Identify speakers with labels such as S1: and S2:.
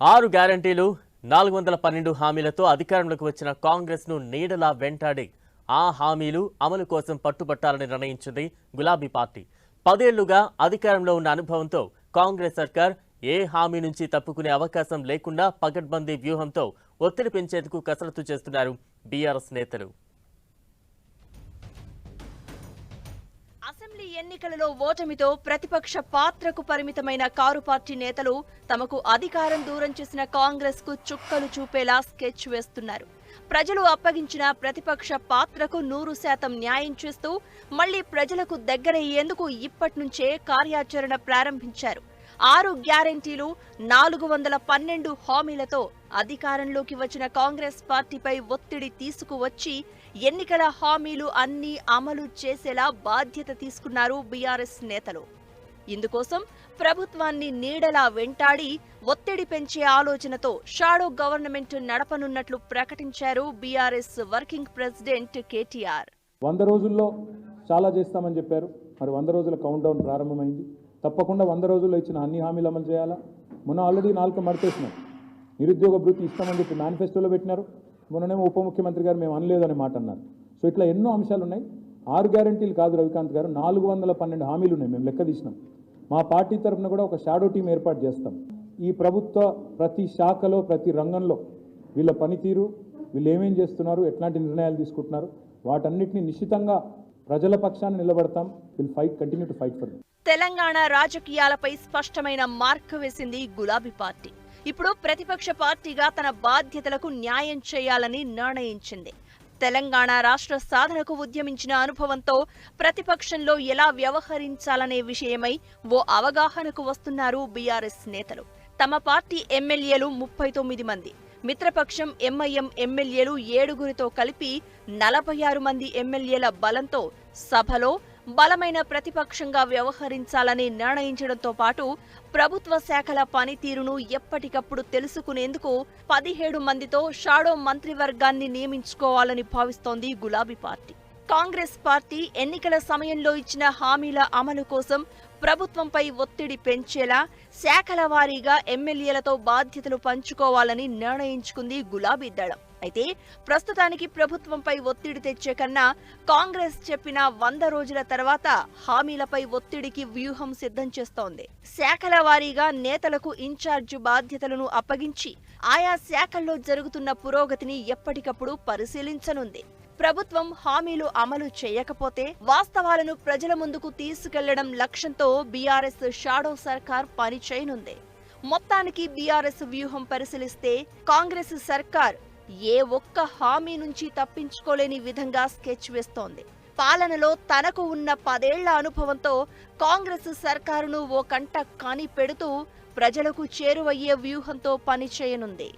S1: ఆరు గ్యారంటీలు నాలుగు వందల పన్నెండు హామీలతో అధికారంలోకి వచ్చిన కాంగ్రెస్ను నీడలా వెంటాడి ఆ హామీలు అమలు కోసం పట్టుబట్టాలని నిర్ణయించింది గులాబీ పార్టీ. పదేళ్ళుగా అధికారంలో ఉన్న అనుభవంతో కాంగ్రెస్ సర్కార్ ఏ హామీ నుంచి తప్పుకునే అవకాశం లేకుండా పకడ్బందీ వ్యూహంతో ఒత్తిడి పెంచేందుకు కసరత్తు చేస్తున్నారు బీఆర్ఎస్ నేతలు.
S2: అసెంబ్లీ ఎన్నికలలో ఓటమితో ప్రతిపక్ష పాత్రకు పరిమితమైన కారు పార్టీ నేతలు తమకు అధికారం దూరం చేసిన కాంగ్రెస్కు చుక్కలు చూపేలా స్కెచ్ వేస్తున్నారు. ప్రజలు అప్పగించిన ప్రతిపక్ష పాత్రకు నూరు శాతం న్యాయం చేస్తూ మళ్ళీ ప్రజలకు దగ్గరయ్యేందుకు ఇప్పటి నుంచే కార్యాచరణ ప్రారంభించారు. ఆరు గ్యారెంటీలు నాలుగు వందల పన్నెండు హామీలతో అధికారంలోకి వచ్చిన కాంగ్రెస్ పార్టీపై ఒత్తిడి తీసుకువచ్చి ఎన్నికల హామీలు అన్నీ అమలు చేసేలా బాధ్యత తీసుకున్నారు బీఆర్ఎస్ నేతలు. ఇందుకోసం ప్రభుత్వాన్ని నీడలా వెంటాడి ఒత్తిడి పెంచే ఆలోచనతో షాడో గవర్నమెంట్ నడపనున్నట్లు ప్రకటించారు బీఆర్ఎస్ వర్కింగ్ ప్రెసిడెంట్ కేటీఆర్.
S3: వంద రోజుల్లో చాలా చేస్తామని చెప్పారు. మరి వంద రోజుల కౌంట్ డౌన్ ప్రారంభమైంది. తప్పకుండా వంద రోజుల్లో ఇచ్చిన అన్ని హామీలు అమలు చేయాలా? మొన్న ఆల్రెడీ నాలుగు మడితేసినాం. నిరుద్యోగ భృతి ఇస్తామని చెప్పి మేనిఫెస్టోలో పెట్టినారు. మొన్ననేమో ఉప ముఖ్యమంత్రి గారు మేము అనలేదు మాట అన్నారు. సో ఇట్లా ఎన్నో అంశాలు ఉన్నాయి. ఆరు గ్యారంటీలు కాదు రవికాంత్ గారు నాలుగు వందల పన్నెండు హామీలు ఉన్నాయి మేము లెక్క తీసినాం. మా పార్టీ తరఫున కూడా ఒక షాడో టీం ఏర్పాటు చేస్తాం. ఈ ప్రభుత్వ ప్రతి శాఖలో ప్రతి రంగంలో వీళ్ళ పనితీరు వీళ్ళు ఏమేం చేస్తున్నారు ఎట్లాంటి నిర్ణయాలు తీసుకుంటున్నారు వాటన్నిటిని నిశ్చితంగా ప్రజల పక్షాన్ని నిలబడతాం. Will fight continue to fight for
S2: Telangana రాజకీయాలపై స్పష్టమైన మార్క్ వేసింది గులాబీ పార్టీ. ఇప్పుడు ప్రతిపక్ష పార్టీగా తన బాధ్యతలకు న్యాయం చేయాలని నిర్ణయించింది. తెలంగాణ రాష్ట్ర సాధనకు ఉద్యమించిన అనుభవంతో ప్రతిపక్షంలో ఎలా వ్యవహరించాలనే విషయమై ఓ అవగాహనకు వస్తున్నారు బీఆర్ఎస్ నేతలు. తమ పార్టీ ఎమ్మెల్యేలు ముప్పై తొమ్మిది మంది మిత్రపక్షం ఎంఐఎం ఎమ్మెల్యేలు ఏడుగురితో కలిపి నలభై ఆరు మంది ఎమ్మెల్యేల బలంతో సభలో బలమైన ప్రతిపక్షంగా వ్యవహరించాలని నిర్ణయించడంతో పాటు ప్రభుత్వ శాఖల పనితీరును ఎప్పటికప్పుడు తెలుసుకునేందుకు పదిహేడు మందితో షాడో మంత్రివర్గాన్ని నియమించుకోవాలని భావిస్తోంది గులాబీ పార్టీ. కాంగ్రెస్ పార్టీ ఎన్నికల సమయంలో ఇచ్చిన హామీల అమలు కోసం ప్రభుత్వంపై ఒత్తిడి పెంచేలా శాఖల వారీగా ఎమ్మెల్యేలతో బాధ్యతలు పంచుకోవాలని నిర్ణయించుకుంది గులాబీ దళం. అయితే ప్రస్తుతానికి ప్రభుత్వంపై ఒత్తిడి తెచ్చే కన్నా కాంగ్రెస్ చెప్పిన వంద రోజుల తర్వాత హామీలపై ఒత్తిడికి వ్యూహం సిద్ధం చేస్తోంది. శాఖల వారీగా నేతలకు ఇన్ఛార్జ్ బాధ్యతలను అప్పగించి ఆయా శాఖల్లో జరుగుతున్న పురోగతిని ఎప్పటికప్పుడు పరిశీలించనుంది. ప్రభుత్వం హామీలు అమలు చేయకపోతే వాస్తవాలను ప్రజల ముందుకు తీసుకెళ్ళడం లక్ష్యంతో బీఆర్ఎస్ షాడో సర్కార్ పనిచేయనుంది మొత్తానికి బీఆర్ఎస్ వ్యూహం పరిశీలిస్తే కాంగ్రెస్ సర్కార్ ఏ ఒక్క హామీ నుంచి తప్పించుకోలేని విధంగా స్కెచ్ వేస్తోంది. పాలనలో తనకు ఉన్న పదేళ్ళ అనుభవంతో కాంగ్రెస్ సర్కారును ఓ కంట కాని పెడుతూ ప్రజలకు చేరువయ్యే వ్యూహంతో పనిచేయనుంది